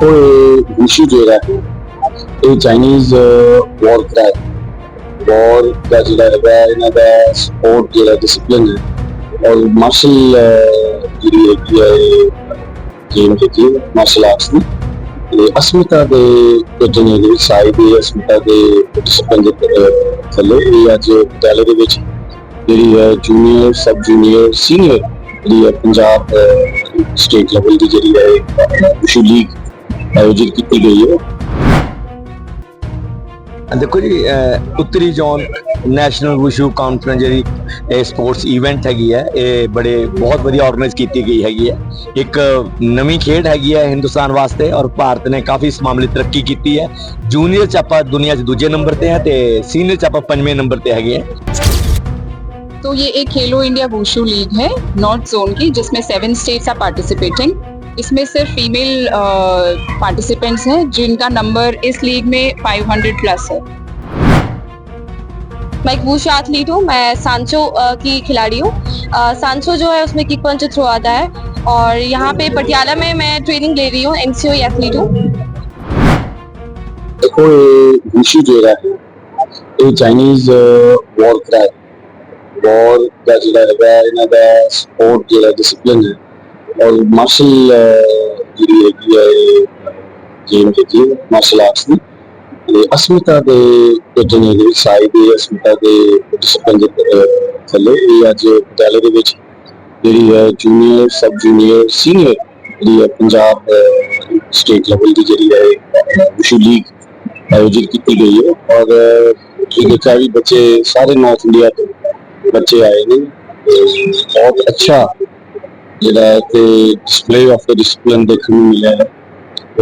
ਦੇਖੋ ਇਹ ਵਿਸ਼ੂ ਜਿਹੜਾ ਇਹ ਚਾਈਨੀਜ਼ ਵਾਰ ਕਰਾਈ ਵਾਰ ਦਾ ਜਿਹੜਾ ਹੈਗਾ, ਇਹਨਾਂ ਦਾ ਸਪੋਰਟ ਜਿਹੜਾ ਡਿਸਪਲਿਨ ਹੈ, ਔਰ ਮਾਰਸ਼ਲ ਜਿਹੜੀ ਹੈਗੀ ਹੈ ਗੇਮ ਹੈਗੀ ਮਾਰਸ਼ਲ ਆਰਟਸ ਦੀ ਤੇ ਅਸਮਿਤਾ ਦੇ ਜਿਹੜੇ ਨੇ ਸਾਈ ਦੇ ਅਸਮਿਤਾ ਦੇ ਡਿਸਪਲਿਨ ਦੇ ਥੱਲੇ। ਇਹ ਅੱਜ ਵਿਦਿਆਲੇ ਦੇ ਵਿੱਚ ਜਿਹੜੀ ਹੈ ਜੂਨੀਅਰ ਸਬ ਜੂਨੀਅਰ ਸੀਨੀਅਰ ਜਿਹੜੀ ਹੈ ਪੰਜਾਬ ਸਟੇਟ ਲੈਵਲ ਦੀ ਜਿਹੜੀ ਹੈ ਵਿਸ਼ੂ ਲੀਗ ਆਯੋਜਿਤ ਕੀਤੀ ਗਈ ਹੈ ਦੇਖੋ ਜੀ ਅਹ ਉੱਤਰੀ ਜ਼ੋਨ ਨੈਸ਼ਨਲ ਵੂਸ਼ੂ ਕਾਨਫਰੰਸ ਜਿਹੜੀ ਇਹ ਸਪੋਰਟਸ ਇਵੈਂਟ ਹੈਗੀ ਹੈ ਇਹ ਬੜੇ ਬਹੁਤ ਵਧੀਆ ਆਰਗੇਨਾਈਜ਼ ਕੀਤੀ ਗਈ ਹੈਗੀ ਹੈ ਇੱਕ ਨਵੀਂ ਖੇਡ ਹੈਗੀ ਹੈ ਹਿੰਦੁਸਤਾਨ ਵਾਸਤੇ ਔਰ ਭਾਰਤ ਨੇ ਕਾਫੀ ਇਸ ਮਾਮਲੇ ਤਰੱਕੀ ਕੀਤੀ ਹੈ ਜੂਨੀਅਰ ਚ ਆਪਾਂ ਦੁਨੀਆ 'ਚ ਦੂਜੇ ਨੰਬਰ ਤੇ ਹੈ ਤੇ ਸੀਨੀਅਰ ਚ ਆਪਾਂ ਪੰਜਵੇਂ ਨੰਬਰ ਤੇ ਹੈਗੇ ਹੈ तो ये एक खेलो इंडिया वूशू लीग है नॉर्थ जोन की जिसमें सेवन स्टेट्स आर पार्टिसिपेटिंग इसमें सिर्फ़ फीमेल पार्टिसिपेंट्स uh, हैं, जिनका नंबर इस लीग में 500 प्लस है। मैं एक वूशा एथलीट हूँ, मैं सांचो uh, की खिलाड़ी हूँ। uh, सांचो जो है, उसमें किक पंच थ्रो आता है। और यहाँ पे पटियाला में मैं ट्रेनिंग ले रही हूँ एम एथलीट हूँ। देखो, ये वुशू जो है, ये चाइनीज़ वॉर क्राफ्ट वॉर का जो है? इनका स्पोर्ट जो डिसिप्लिन है। ਹੈ ਔਰ ਮਾਰਸ਼ਲ ਜਿਹੜੀ ਹੈਗੀ ਹੈ ਗੇਮ ਹੈਗੀ ਮਾਰਸ਼ਲ ਆਰਟਸ ਦੀ ਤੇ ਅਸਮਿਤਾ ਦੇ ਜਿਹੜੇ ਨੇ ਸਾਈ ਦੇ ਅਸਮਿਤਾ ਦੇ ਡਿਸਪਲਿਨ ਦੇ ਅਹ, ਥੱਲੇ ਇਹ ਅੱਜ ਵਿਦਿਆਲੇ ਦੇ ਵਿੱਚ ਜਿਹੜੀ ਹੈ ਜੂਨੀਅਰ ਸਬ ਜੂਨੀਅਰ ਸੀਨੀਅਰ ਜਿਹੜੀ ਹੈ ਪੰਜਾਬ ਸਟੇਟ ਲੈਵਲ ਦੀ ਜਿਹੜੀ ਹੈ ਵਿਸ਼ੂ ਲੀਗ ਆਯੋਜਿਤ ਕੀਤੀ ਗਈ ਹੈ ਔਰ ਇਹ ਦੇਖਿਆ ਵੀ ਬੱਚੇ ਸਾਰੇ ਨਾਰਥ ਇੰਡੀਆ ਤੋਂ ਬੱਚੇ ਆਏ ਨੇ ਤੇ ਬਹੁਤ ਅੱਛਾ ਜਿਹੜਾ ਤੇ ਡਿਸਪਲੇ ਆਫ ਦ ਡਿਸਪਲਿਨ ਦੇਖਣ ਨੂੰ ਮਿਲਿਆ ਹੈ।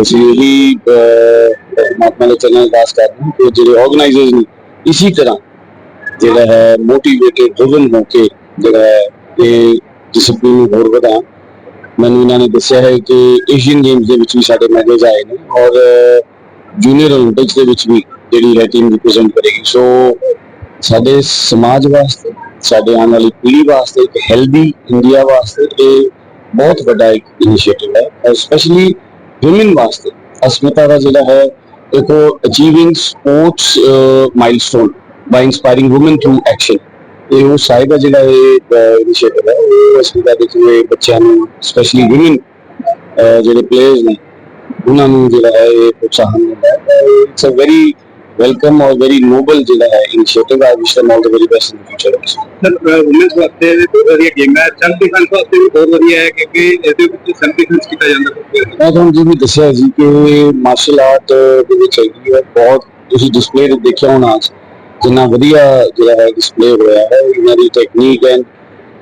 ਅਸੀਂ ਇਹੀ ਪਰਮਾਤਮਾ ਦੇ ਚਰਨਾਂ ਵਿੱਚ ਅਰਦਾਸ ਕਰਦੇ ਹਾਂ ਕਿ ਜਿਹੜੇ ਆਰਗੇਨਾਈਜ਼ਰਸ ਨੇ ਇਸੇ ਤਰ੍ਹਾਂ ਜਿਹੜਾ ਹੈ ਮੋਟੀਵੇਟਡ ਡਿਵਨ ਹੋ ਕੇ ਜਿਹੜਾ ਹੈ ਇਹ ਡਿਸਪਲਿਨ ਨੂੰ ਹੋਰ ਵਧਾ ਮੈਨੂੰ ਇਹਨਾਂ ਨੇ ਦੱਸਿਆ ਹੈ ਕਿ ਏਸ਼ੀਅਨ ਗੇਮਸ ਦੇ ਵਿੱਚ ਵੀ ਸਾਡੇ ਮੈਡਲਸ ਆਏ ਨੇ ਔਰ ਜੂਨੀਅਰ 올림픽ਸ ਦੇ ਵਿੱਚ ਵੀ ਜਿਹੜੀ ਹੈ ਟੀਮ ਰਿਪਰੈਜ਼ੈਂਟ ਕਰੇਗੀ। ਸੋ ਸਾਡੇ ਸਮਾਜ ਵਾਸਤੇ, ਸਾਡੇ ਆਉਣ ਵਾਲੀ ਪੀੜ੍ਹੀ ਵਾਸਤੇ, ਇੱਕ ਹੈਲਦੀ ਇੰਡੀਆ ਵਾਸਤੇ ਇਹ ਬਹੁਤ ਵੱਡਾ ਇੱਕ ਇਨੀਸ਼ੀਏਟਿਵ ਹੈ ਔਰ ਸਪੈਸ਼ਲੀ ਔਮਨ ਵਾਸਤੇ ਅਸਮਿਤਾ ਦਾ ਜਿਹੜਾ ਹੈ ਇੱਕ achieving sports milestone by inspiring women through action ਇਹ ਉਹ ਸਾਈਡ ਦਾ ਜਿਹੜਾ ਇਹ ਇਨੀਸ਼ੀਏਟਿਵ ਹੈ ਉਹ ਅਸਮਿਤਾ ਦੇ ਥਰੂ ਬੱਚਿਆਂ ਨੂੰ ਸਪੈਸ਼ਲੀ ਔਮਨ ਜਿਹੜੇ ਪਲੇਅਰਸ ਨੇ ਉਹਨਾਂ ਨੂੰ ਜਿਹੜਾ ਹੈ ਇਹ ਪ੍ਰੋਤਸਾਹਨ ਮਿਲਦਾ ਹੈ ਇਟਸ ਅ ਵੈਰੀ ਵੈਲਕਮ ਔਰ ਵੈਰੀ ਨੋਬਲ ਜਿਹੜਾ ਹੈ initiative I wish them all the very best in the future also. Sir women's ਵਾਸਤੇ ਬਹੁਤ ਵਧੀਆ ਗੇਮ ਹੈ ਸੈਲਫ ਡਿਫੈਂਸ ਵਾਸਤੇ ਵੀ ਬਹੁਤ ਵਧੀਆ ਹੈ ਕਿਉਂਕਿ ਇਹਦੇ ਵਿੱਚ ਸੈਲਫ ਡਿਫੈਂਸ ਕੀਤਾ ਜਾਂਦਾ ਮੈਂ ਤੁਹਾਨੂੰ ਜੀ ਵੀ ਦੱਸਿਆ ਜੀ ਕਿ ਮਾਰਸ਼ਲ ਆਰਟ ਦੇ ਵਿੱਚ ਹੈਗੀ ਹੈ ਬਹੁਤ ਤੁਸੀਂ ਡਿਸਪਲੇ ਦੇਖਿਆ ਹੋਣਾ ਅੱਜ ਕਿੰਨਾ ਵਧੀਆ ਜਿਹੜਾ ਹੈ ਡਿਸਪਲੇ ਹੋਇਆ ਹੈ ਇਹਨਾਂ ਦੀ ਟੈਕਨੀਕ ਐਂਡ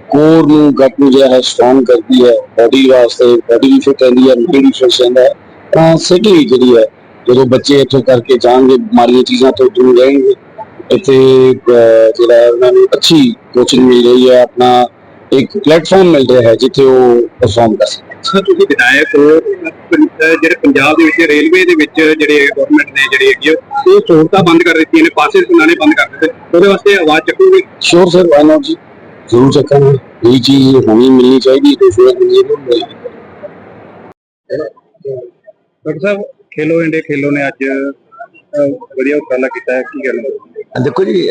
ਕੋਰ ਨੂੰ ਗੱਟ ਨੂੰ ਜਿਹੜਾ ਹੈ ਸਟਰੋਂਗ ਕਰਦੀ ਹੈ ਬਾਡੀ ਵਾਸਤੇ ਬਾਡੀ ਵੀ ਫਿਟ ਰਹਿੰਦੀ ਹੈ ਮਾਈਂਡ ਵੀ ਫਿਟ ਰਹਿੰਦਾ ਹੈ ਤਾਂ ਸਿਟੀ ਜਿਹੜੀ ਹੈ ਜਦੋਂ ਬੱਚੇ ਇੱਥੋਂ ਕਰਕੇ ਜਾਣਗੇ ਬਿਮਾਰੀਆਂ ਚੀਜ਼ਾਂ ਤੋਂ ਦੂਰ ਰਹਿਣਗੇ ਇੱਥੇ ਜਿਹੜਾ ਉਹਨਾਂ ਨੂੰ ਅੱਛੀ ਕੋਚਿੰਗ ਮਿਲ ਰਹੀ ਹੈ ਆਪਣਾ ਇੱਕ ਪਲੇਟਫਾਰਮ ਮਿਲ ਰਿਹਾ ਹੈ ਜਿੱਥੇ ਉਹ ਪਰਫਾਰਮ ਕਰ ਸਕਣ ਸਰ ਤੁਸੀਂ ਵਿਧਾਇਕ ਜਿਹੜੇ ਪੰਜਾਬ ਦੇ ਵਿੱਚ ਰੇਲਵੇ ਦੇ ਵਿੱਚ ਜਿਹੜੇ ਗਵਰਨਮੈਂਟ ਨੇ ਜਿਹੜੇ ਹੈਗੇ ਉਹ ਸਹੂਲਤਾਂ ਬੰਦ ਕਰ ਦਿੱਤੀਆਂ ਨੇ ਪਾਸੇ ਸੁਣਾਣੇ ਬੰਦ ਕਰ ਦਿੱਤੇ ਉਹਦੇ ਵਾਸਤੇ ਆਵਾਜ਼ ਚੱਕੂਗੇ ਸ਼ੋਰ ਸਰ ਵਾਈ ਨਾਟ ਜੀ ਜ਼ਰੂਰ ਚੱਕਾਂਗੇ ਇਹ ਚੀਜ਼ ਹੋਣੀ ਮਿਲਣੀ ਚਾਹੀਦੀ ਦੂਸਰੇ ਨੂੰ ਨਹੀਂ ਮਿਲਣੀ ਡਾਕਟਰ ਸਾਹਿਬ ਖੇਲੋ ਇੰਡੀਆ ਖੇਲੋ ਨੇ ਅੱਜ ਵਧੀਆ ਉਪਰਾਲਾ ਕੀਤਾ ਹੈ, ਕੀ ਕਹਿਣਾ ਦੇਖੋ ਜੀ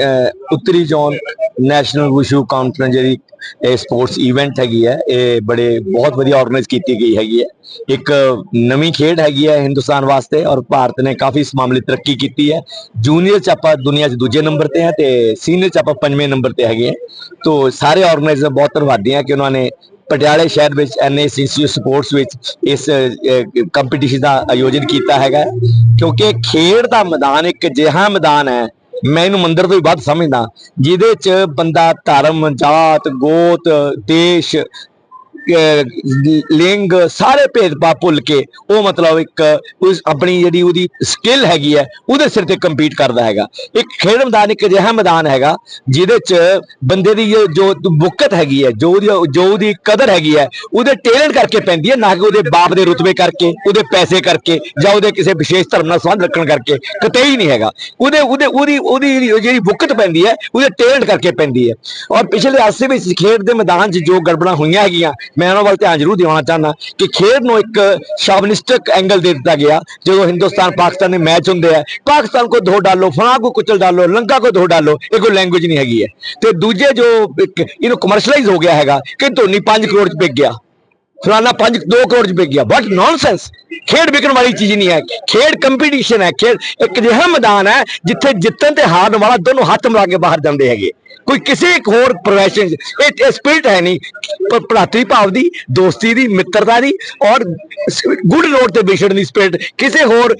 ਉੱਤਰੀ ਜ਼ੋਨ ਨੈਸ਼ਨਲ ਵੂਸ਼ੂ ਕਾਨਫਰੰਸ ਜਿਹੜੀ ਇਹ ਸਪੋਰਟਸ ਇਵੈਂਟ ਹੈਗੀ ਹੈ, ਇਹ ਬੜੇ ਬਹੁਤ ਵਧੀਆ ਆਰਗੇਨਾਈਜ਼ ਕੀਤੀ ਗਈ ਹੈਗੀ ਹੈ। ਇੱਕ ਨਵੀਂ ਖੇਡ ਹੈਗੀ ਹੈ ਹਿੰਦੁਸਤਾਨ ਵਾਸਤੇ ਔਰ ਭਾਰਤ ਨੇ ਕਾਫੀ ਇਸ ਮਾਮਲੇ ਤਰੱਕੀ ਕੀਤੀ ਹੈ। ਜੂਨੀਅਰ ਚ ਆਪਾਂ ਦੁਨੀਆ 'ਚ ਦੂਜੇ ਨੰਬਰ ਤੇ ਹੈ ਤੇ ਸੀਨੀਅਰ ਚ ਆਪਾਂ ਪੰਜਵੇਂ ਨੰਬਰ ਤੇ ਹੈਗੇ ਹੈ। ਤੋਂ ਸਾਰੇ ਆਰਗੇਨਾਈਜ਼ਰ ਬਹੁਤ ਧੰਨਵਾਦੀ ਹਾਂ ਕਿ ਉਹਨਾਂ ਨੇ ਪਟਿਆਲੇ ਸ਼ਹਿਰ ਵਿੱਚ ਐਨਐਸ ਇੰਸਟੀਚਿਊਟ ਸਪੋਰਟਸ ਵਿੱਚ ਇਸ ਕੰਪੀਟੀਸ਼ਨ ਦਾ ਆਯੋਜਨ ਕੀਤਾ ਹੈਗਾ ਕਿਉਂਕਿ ਖੇਡ ਦਾ ਮੈਦਾਨ ਇੱਕ ਅਜਿਹਾ ਮੈਦਾਨ ਹੈ, ਮੈਂ ਇਹਨੂੰ ਮੰਦਰ ਤੋਂ ਵੀ ਵੱਧ ਸਮਝਦਾ, ਜਿਹਦੇ ਚ ਬੰਦਾ ਧਰਮ, ਜਾਤ, ਗੋਤ, ਦੇਸ਼ ਲਿੰਗ ਸਾਰੇ ਭੇਦਭਾਵ ਭੁੱਲ ਕੇ ਉਹ ਮਤਲਬ ਇੱਕ ਉਸ ਆਪਣੀ ਜਿਹੜੀ ਉਹਦੀ ਸਕਿੱਲ ਹੈਗੀ ਹੈ, ਉਹਦੇ ਸਿਰ ਤੇ ਕੰਪੀਟ ਕਰਦਾ ਹੈਗਾ। ਇੱਕ ਖੇਡ ਮੈਦਾਨ, ਇੱਕ ਅਜਿਹਾ ਮੈਦਾਨ ਹੈਗਾ, ਜਿਹਦੇ ਚ ਬੰਦੇ ਦੀ ਜੋ- ਬੁੱਕਤ ਹੈਗੀ ਹੈ, ਜੋ ਉਹਦੀ ਜੋ ਉਹਦੀ ਕਦਰ ਹੈਗੀ ਹੈ, ਉਹਦੇ ਟੈਲੈਂਟ ਕਰਕੇ ਪੈਂਦੀ ਹੈ, ਨਾ ਕਿ ਉਹਦੇ ਬਾਪ ਦੇ ਰੁਤਬੇ ਕਰਕੇ, ਉਹਦੇ ਪੈਸੇ ਕਰਕੇ, ਜਾਂ ਉਹਦੇ ਕਿਸੇ ਵਿਸ਼ੇਸ਼ ਧਰਮ ਨਾਲ ਸੰਬੰਧ ਰੱਖਣ ਕਰਕੇ, ਕਿਤੇ ਹੀ ਨਹੀਂ ਹੈਗਾ। ਉਹਦੇ ਉਹਦੇ ਉਹਦੀ ਉਹਦੀ ਜਿਹੜੀ ਬੁੱਕਤ ਪੈਂਦੀ ਹੈ, ਉਹਦੇ ਟੈਲੈਂਟ ਕਰਕੇ ਪੈਂਦੀ ਹੈ। ਔਰ ਪਿਛਲੇ ਅਰਸੇ ਵਿੱਚ ਖੇਡ ਦੇ ਮੈਦਾਨ 'ਚ ਜੋ ਗੜਬੜਾਂ ਹੋਈਆਂ ਹੈਗੀਆਂ ਮੈਂ ਉਹਨਾਂ ਵੱਲ ਧਿਆਨ ਜ਼ਰੂਰ ਦਿਵਾਉਣਾ ਚਾਹੁੰਦਾ ਕਿ ਖੇਡ ਨੂੰ ਇੱਕ ਸ਼ਾਵਨਿਸਟਿਕ ਐਂਗਲ ਦੇ ਦਿੱਤਾ ਗਿਆ, ਜਦੋਂ ਹਿੰਦੁਸਤਾਨ, ਪਾਕਿਸਤਾਨ ਦੇ ਮੈਚ ਹੁੰਦੇ ਆ। ਪਾਕਿਸਤਾਨ ਕੋ ਧੋ ਡਾਲੋ, ਫਲਾਂ ਕੋ ਕੁਚਲ ਡਾਲੋ, ਲੰਕਾ ਕੋ ਧੋ ਡਾਲੋ, ਇਹ ਕੋਈ ਲੈਂਗੁਏਜ ਨਹੀਂ ਹੈਗੀ ਹੈ। ਤੇ ਦੂਜੇ ਜੋ ਇੱਕ ਇਹਨੂੰ ਕਮਰਸ਼ਲਾਈਜ਼ ਹੋ ਗਿਆ ਹੈਗਾ ਕਿ ਧੋਨੀ 5 ਕਰੋੜ ਚ ਵਿਕ ਗਿਆ ਫਲਾਨਾ 5 2 ਕਰੋੜ ਚ ਵਿਕ ਗਿਆ। ਬਟ ਨੌਨਸੈਂਸ ਖੇਡ ਵਿਕਣ ਵਾਲੀ ਚੀਜ਼ ਨਹੀਂ ਹੈ। ਖੇਡ ਕੰਪੀਟੀਸ਼ਨ ਹੈ। ਖੇਡ ਇੱਕ ਅਜਿਹਾ ਮੈਦਾਨ ਹੈ ਜਿੱਥੇ ਜਿੱਤਣ ਤੇ ਹਾਰਨ ਵਾਲਾ ਦੋਨੋਂ ਹੱਥ ਮਿਲਾ ਕੇ ਬਾਹਰ ਜਾਂਦੇ ਹੈਗੇ। ਕੋਈ ਕਿਸੇ ਇੱਕ ਹੋਰ ਪ੍ਰੋਫੈਸ਼ਨ 'ਚ, ਇਹ ਸਪਿਰਿਟ ਹੈ ਨਹੀਂ ਭ- ਭਰਾਤਰੀ ਭਾਵ ਦੀ, ਦੋਸਤੀ ਦੀ, ਮਿੱਤਰਤਾ ਦੀ, ਔਰ ਗੁੱਡ ਰੋਡ ਤੇ ਵਿਛੜਨ ਦੀ ਸਪਿਰਿਟ ਕਿਸੇ ਹੋਰ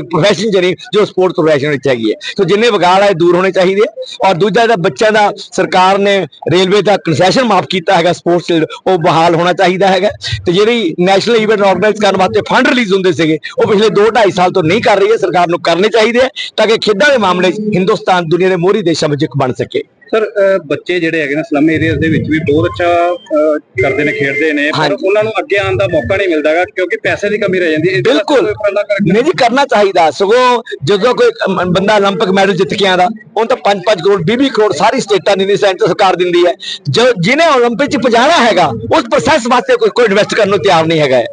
ਪ੍ਰੋਫੈਸ਼ਨ 'ਚ ਨਹੀਂ, ਜੋ ਸਪੋਰਟ ਪ੍ਰੋਫੈਸ਼ਨ ਵਿੱਚ ਹੈਗੀ ਹੈ। ਸੋ ਜਿੰਨੇ ਵਿਗਾੜ ਹੈ ਦੂਰ ਹੋਣੇ ਚਾਹੀਦੇ ਆ, ਔਰ ਦੂਜਾ ਜਿਹੜਾ ਬੱਚਿਆਂ ਦਾ ਸਰਕਾਰ ਨੇ ਰੇਲਵੇ ਦਾ ਕਨਸੈਸ਼ਨ ਮਾਫ ਕੀਤਾ ਹੈਗਾ ਸਪੋਰਟਸ ਉਹ ਬਹਾਲ ਹੋਣਾ ਚਾਹੀਦਾ ਹੈਗਾ। ਤੇ ਜਿਹੜੀ ਨੈਸ਼ਨਲ ਇਵੈਂਟ ਆਰਗੇਨਾਈਜ਼ ਕਰਨ ਵਾਸਤੇ ਫੰਡ ਰਿਲੀਜ਼ ਹੁੰਦੇ ਸੀਗੇ, ਉਹ ਪਿਛਲੇ 2 2.5 ਸਾਲ ਤੋਂ ਨਹੀਂ ਕਰ ਰਹੀ ਹੈ, ਸਰਕਾਰ ਨੂੰ ਕਰਨੇ ਚਾਹੀਦੇ ਆ, ਤਾਂ ਕਿ ਖੇਡਾਂ ਦੇ ਮਾਮਲੇ 'ਚ ਹਿੰਦੁਸਤਾਨ ਦੁਨੀਆ ਦੇ ਮੋਹਰੀ ਦੇਸ਼ਾਂ ਵਿੱਚ ਇੱਕ ਬਣ ਸਕੇ। ਸਰ ਅਹ ਬੱਚੇ ਜਿਹੜੇ ਹੈਗੇ ਨੇ ਸਲਮ ਏਰੀਆਜ਼ ਦੇ ਵਿੱਚ ਵੀ ਬਹੁਤ ਅੱਛਾ ਅਹ, ਕਰਦੇ ਨੇ ਖੇਡਦੇ ਨੇ ਪਰ ਹਾਂਜੀ। ਉਹਨਾਂ ਨੂੰ ਅੱਗੇ ਆਉਣ ਦਾ ਮੌਕਾ ਨਹੀਂ ਮਿਲਦਾਗਾ ਕਿਉਂਕਿ ਪੈਸੇ ਦੀ ਕਮੀ ਰਹਿ ਜਾਂਦੀ ਹੈ ਇਹਦੇ ਵਾਸਤੇ ਬਿਲਕੁਲ ਕੋਈ ਉਪਰਾਲਾ ਕਰਕੇ ਨਹੀਂ ਜੀ ਕਰਨਾ ਚਾਹੀਦਾ ਸਗੋਂ ਜਦੋਂ ਕੋਈ ਮ- ਬੰਦਾ 올림픽 ਮੈਡਲ ਜਿੱਤ ਕੇ ਆਂਦਾ ਉਹਨੂੰ ਤਾਂ 5-5 ਕਰੋੜ 20 ਕਰੋੜ ਸਾਰੀ ਸਟੇਟਾਂ ਦਿੰਦੀ ਸੈਂਟਰ ਸਰਕਾਰ ਦਿੰਦੀ ਹੈ ਜੋ ਜਿਹਨੇ 올림픽 ਚ ਪਹੁੰਚਾਣਾ ਹੈਗਾ ਉਸ ਪ੍ਰੋਸੈਸ ਵਾਸਤੇ ਕੋਈ ਕੋਈ ਇਨਵੈਸਟ ਕਰਨ ਨੂੰ ਤਿਆਰ ਨਹੀਂ ਹੈਗਾ ਹੈ।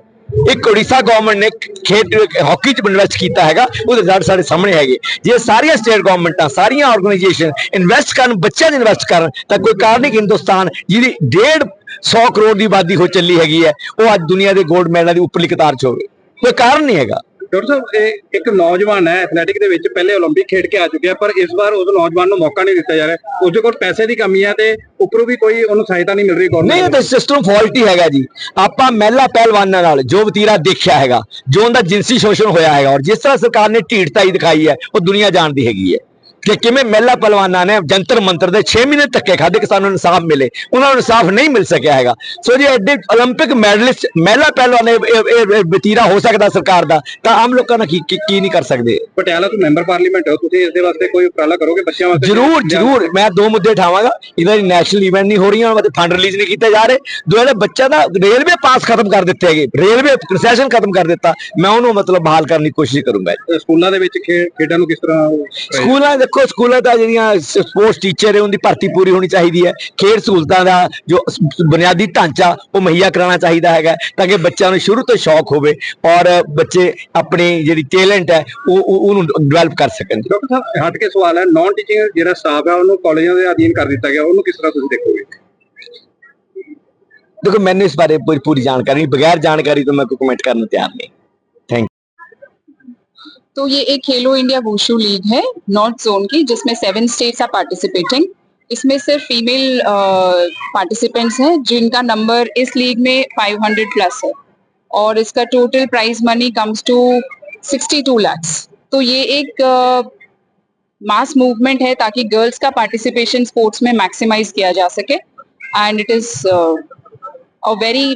ਇੱਕ ਉੜੀਸਾ ਗਵਰਨਮੈਂਟ ਨੇ ਖੇਡ ਹਾਕੀ ਚ ਇਨਵੈਸਟ ਕੀਤਾ ਹੈਗਾ, ਉਹਦੇ ਰਿਜ਼ਲਟ ਸਾਡੇ ਸਾਹਮਣੇ ਹੈਗੇ। ਜੇ ਸਾਰੀਆਂ ਸਟੇਟ ਗਵਰਨਮੈਂਟਾਂ ਸਾਰੀਆਂ ਆਰਗੇਨਾਈਜੇਸ਼ਨ ਇਨਵੈਸਟ ਕਰਨ, ਬੱਚਿਆਂ 'ਚ ਇਨਵੈਸਟ ਕਰਨ, ਤਾਂ ਕੋਈ ਕਾਰਨ ਨਹੀਂ ਕਿ ਹਿੰਦੁਸਤਾਨ ਜਿਹਦੀ ਡੇਢ 100 ਕਰੋੜ ਦੀ ਆਬਾਦੀ ਹੋ ਚੱਲੀ ਹੈਗੀ ਹੈ, ਉਹ ਅੱਜ ਦੁਨੀਆ ਦੇ ਗੋਲਡ ਮੈਡਲਾਂ ਦੀ ਉੱਪਰਲੀ ਕਤਾਰ 'ਚ ਹੋਵੇ। ਕੋਈ ਕਾਰਨ ਨਹੀਂ ਹੈਗਾ। ਡਾਕਟਰ ਸਾਹਿਬ ਇਹ ਇੱਕ ਨੌਜਵਾਨ ਹੈ ਐਥਲੈਟਿਕ ਦੇ ਵਿੱਚ ਪਹਿਲੇ 올림픽 ਖੇਡ ਕੇ ਆ ਚੁੱਕਿਆ ਪਰ ਇਸ ਵਾਰ ਉਸ ਨੌਜਵਾਨ ਨੂੰ ਮੌਕਾ ਨਹੀਂ ਦਿੱਤਾ ਜਾ ਰਿਹਾ ਉਸਦੇ ਕੋਲ ਪੈਸੇ ਦੀ ਕਮੀ ਹੈ ਤੇ ਉੱਪਰੋਂ ਵੀ ਕੋਈ ਉਹਨੂੰ ਸਹਾਇਤਾ ਨਹੀਂ ਮਿਲ ਰਹੀ ਨਹੀਂ ਇਹ ਗਵਰਨਮੈਂਟ ਤਾਂ ਸਿਸਟਮ ਫਾਲਟ ਹੀ ਹੈਗਾ ਜੀ ਆਪਾਂ ਮਹਿਲਾ ਪਹਿਲਵਾਨਾਂ ਨਾਲ ਜੋ ਵਤੀਰਾ ਦੇਖਿਆ ਹੈਗਾ ਜੋ ਉਹਦਾ ਜਿਨਸੀ ਸ਼ੋਸ਼ਣ ਹੋਇਆ ਹੈਗਾ ਔਰ ਜਿਸ ਤਰ੍ਹਾਂ ਸਰਕਾਰ ਨੇ ਢੀਠਤਾਈ ਦਿਖਾਈ ਹੈ ਉਹ ਦੁਨੀਆ ਜਾਣਦੀ ਹੈਗੀ ਹੈ ਕਿ ਕਿਵੇਂ ਮਹਿਲਾ ਪਹਿਲਵਾਨਾਂ ਨੇ ਜੰਤਰ ਮੰਤਰ ਦੇ 6 ਮਹੀਨੇ ਧੱਕੇ ਖਾਦੇ ਕਿ ਸਾਨੂੰ ਇਨਸਾਫ ਮਿਲੇ ਉਹਨਾਂ ਨੂੰ ਇਨਸਾਫ ਨਹੀਂ ਮਿਲ ਸਕਿਆ ਹੈਗਾ ਸੋ ਜੇ ਐਡੇ 올림픽 ਮੈਡਲਿਸਟ ਮਹਿਲਾ ਪਹਿਲਵਾਨ ਇਹ- ਇਹ ਇਹ- ਇਹ ਵਤੀਰਾ ਹੋ ਸਕਦਾ ਸਰਕਾਰ ਦਾ ਤਾਂ ਆਮ ਲੋਕਾਂ ਨਾਲ ਕੀ ਕੀ ਕੀ ਨਹੀਂ ਕਰ ਸਕਦੇ ਪਟਿਆਲਾ ਤੋਂ ਮੈਂਬਰ ਪਾਰਲੀਮੈਂਟ ਹੋ ਤੁਸੀਂ ਇਸ ਦੇ ਵਾਸਤੇ ਕੋਈ ਉਪਰਾਲਾ ਕਰੋਗੇ ਬੱਚਿਆਂ ਵਾਸਤੇ ਜਰੂਰ ਜਰੂਰ ਮੈਂ ਦੋ ਮੁੱਦੇ ਉਠਾਵਾਂਗਾ ਇਹਨਾਂ ਦੀ ਨੈਸ਼ਨਲ ਇਵੈਂਟ ਨਹੀਂ ਹੋ ਰਹੀਆਂ ਉਹਨਾਂ ਵਾਸਤੇ ਫੰਡ ਰਿਲੀਜ਼ ਨਹੀਂ ਕੀਤੇ ਜਾ ਰਹੇ ਦੂਜਾ ਬੱਚਾ ਦਾ ਰੇਲਵੇ ਪਾਸ ਖਤਮ ਕਰ ਦਿੱਤੇ ਹੈਗੇ ਰੇਲਵੇ ਕਨਸੈਸ਼ਨ ਖਤਮ ਕਰ ਦਿੱਤਾ ਮੈਂ ਉਹਨੂੰ ਮਤਲਬ ਬਹਾਲ ਕਰਨ ਦੀ ਕੋਸ਼ਿਸ਼ ਕਰੂੰਗਾ ਅਹ ਸਕੂਲਾਂ ਦੇ ਵਿੱਚ ਖੇ- ਖੇਡਾਂ ਨੂੰ ਕਿਸ ਤਰ੍ਹਾਂ ਉਹ ਪ੍ਰਾਈਜ਼- ਸਕੂਲਾਂ ਦੇਖੋ ਸਕੂਲਾਂ ਦਾ ਜਿਹੜੀਆਂ ਸਪੋਰਟਸ ਟੀਚਰ ਹੈ ਉਹਦੀ ਭਰਤੀ ਪੂਰੀ ਹੋਣੀ ਚਾਹੀਦੀ ਹੈ। ਖੇਡ ਸਹੂਲਤਾਂ ਦਾ ਜੋ ਬੁਨਿਆਦੀ ਢਾਂਚਾ ਉਹ ਮਹੱਈਆ ਕਰਾਉਣਾ ਚਾਹੀਦਾ ਹੈਗਾ ਤਾਂ ਕਿ ਬੱਚਿਆਂ ਨੂੰ ਸ਼ੁਰੂ ਤੋਂ ਸ਼ੌਕ ਹੋਵੇ ਔਰ ਬੱਚੇ ਆਪਣੀ ਜਿਹੜੀ ਟੈਲੈਂਟ ਹੈ ਉਹ ਉਹਨੂੰ ਡਿਵੈਲਪ ਕਰ ਸਕਣ। ਡਾਕਟਰ ਸਾਹਿਬ ਹਟ ਕੇ ਸਵਾਲ ਹੈ ਨਾਨ ਟੀਚਿੰਗ ਜਿਹੜਾ ਸਟਾਫ ਹੈ ਉਹਨੂੰ ਕਾਲਜਾਂ ਦੇ ਅਧੀਨ ਕਰ ਦਿੱਤਾ ਗਿਆ ਉਹਨੂੰ ਕਿਸ ਤਰ੍ਹਾਂ ਤੁਸੀਂ ਦੇਖੋਗੇ? ਦੇਖੋ ਮੈਨੂੰ ਇਸ ਬਾਰੇ ਪੂਰੀ ਜਾਣਕਾਰੀ ਬਗੈਰ ਜਾਣਕਾਰੀ ਤੋਂ ਮੈਂ ਕੋਈ ਕਮੈਂਟ ਕਰਨ ਨੂੰ ਤਿਆਰ ਨਹੀਂ। तो ये एक खेलो इंडिया वुशु लीग है नॉर्थ जोन की, जिसमें सेवन स्टेट्स आर पार्टिसिपेटिंग इसमें सिर्फ़ फीमेल पार्टिसिपेंट्स हैं, जिनका नंबर इस लीग में 500 प्लस है। और इसका total prize money comes to 62 lakhs तो ये एक मास मूवमेंट है, ताकि गर्ल्स का पार्टिसिपेशन स्पोर्ट्स में मैक्सिमाइज किया जा सके। And it is a very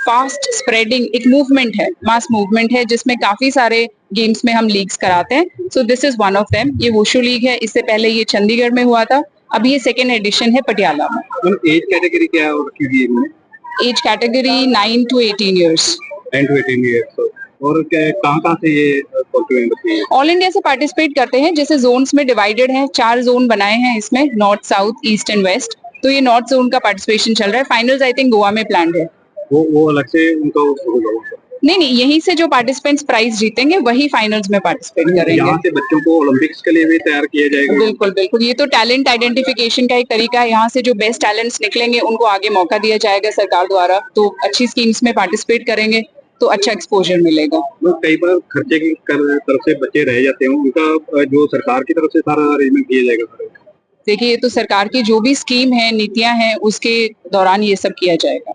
fast spreading एक मूवमेंट है मास मूवमेंट है जिसमें काफ़ी सारे गेम्स में हम लीग्स कराते हैं। So this is one of them ये वुशु लीग है इससे पहले ये चंडीगढ़ में हुआ था। अभी ये सेकेंड एडिशन है पटियाला में। एज कैटेगरी क्या है रखी हुई है? Age category nine to eighteen years 10 to 18 years और कहाँ कहाँ से ये ऑल इंडिया से पार्टिसिपेट करते हैं जैसे जोन्स में डिवाइडेड है चार जोन बनाए हैं इसमें north south east and west तो ये नॉर्थ जोन का पार्टिसिपेशन चल रहा है। फाइनल्स आई थिंक गोवा में प्लान है। वो वो अलग से उनका नहीं नहीं यहीं से जो पार्टिसिपेंट्स प्राइज जीतेंगे वही फाइनल्स में पार्टिसिपेट करेंगे। यहाँ से बच्चों को ओलंपिक्स के लिए भी तैयार किया जाएगा। बिल्कुल बिल्कुल ये तो टैलेंट आइडेंटिफिकेशन का एक तरीका है। यहाँ से जो बेस्ट टैलेंट्स निकलेंगे उनको आगे मौका दिया जाएगा सरकार द्वारा। तो अच्छी स्कीम्स में पार्टिसिपेट करेंगे तो अच्छा एक्सपोजर मिलेगा। कई बार खर्चे की तरफ़ से बच्चे रह जाते हैं। उनका जो सरकार की तरफ़ से सारा अरेंजमेंट किया जाएगा देखिए ये तो सरकार की जो भी स्कीम है नीतियाँ हैं उसके दौरान ये सब किया जाएगा।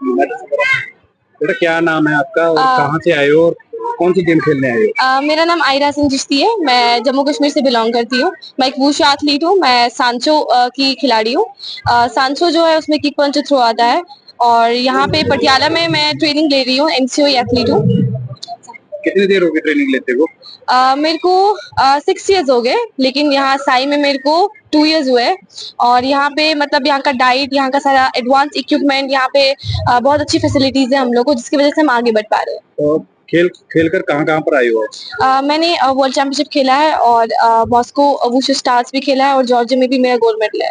बेटा क्या नाम है आपका और कहाँ से आए हो और कौन सी गेम खेलने आए हो? मेरा नाम आयरा सिंह जिश्ती है। मैं जम्मू कश्मीर से बिलोंग करती हूँ। मैं एक वूश एथलीट हूँ। मैं सांचो की खिलाड़ी हूँ। सांचो जो है उसमें किक पंच थ्रो आता है। और यहाँ पे पटियाला में मैं ट्रेनिंग ले रही हूँ एनसीओ एथलीट हूँ। कितनी देर होगी ट्रेनिंग लेते हो मेरे को सिक्स इयर्स हो गए लेकिन यहाँ साई में मेरे को टू इयर्स हुए और यहाँ पे मतलब यहाँ का डाइट यहाँ का सारा एडवांस इक्विपमेंट यहाँ पे अ, बहुत अच्छी फैसिलिटीज़ है हम लोग को जिसकी वजह से हम आगे बढ़ पा रहे हैं। खेल खेल कर कहाँ कहाँ पर आए हो? मैंने वर्ल्ड चैंपियनशिप खेला है और मॉस्को वुशु स्टार्स भी खेला है और जॉर्जिया में भी मेरा गोल्ड मेडल है।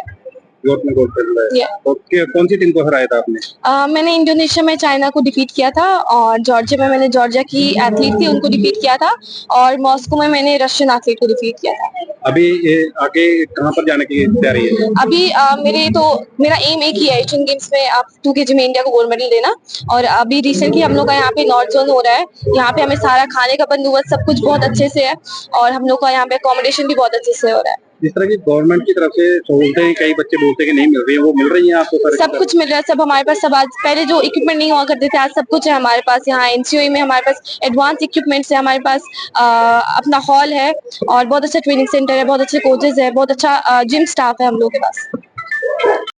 यूरोप में। गोल्ड मेडल है Yeah. कौन सी टीम को हराया था आपने? अ, मैंने इंडोनेशिया में चाइना को डिफीट किया था और जॉर्जिया में मैंने जॉर्जिया की एथलीट थी उनको डिफीट किया था और मॉस्को में मैंने रशियन एथलीट को डिफीट किया था। अभी ये आगे कहाँ पर जाने की तैयारी है? अभी अ, मेरे तो मेरा एम एक ही है एशियन गेम्स में आप टू के में इंडिया को गोल्ड मेडल देना और अभी रिसेंटली हम लोग का यहाँ पे नॉर्थ जोन हो रहा है। यहाँ पे हमें सारा खाने का बंदोबस्त सब कुछ बहुत अच्छे से है और हम लोग का यहाँ पे अकोमोडेशन भी बहुत अच्छे से हो रहा है। जिस तरह की गवर्नमेंट की तरफ़ से सहूलतें कई बच्चे बोलते हैं कि नहीं मिल रही है वो मिल रही है आपको सर सब कुछ मिल रहा है सब हमारे पास सब आज पहले जो इक्विपमेंट नहीं हुआ करते थे आज सब कुछ है हमारे पास यहाँ एनसीओ में हमारे पास एडवांस इक्विपमेंट है हमारे पास आ, अपना हॉल है और बहुत अच्छा ट्रेनिंग सेंटर है बहुत अच्छे कोचेज है बहुत अच्छा जिम स्टाफ है हम लोग के पास।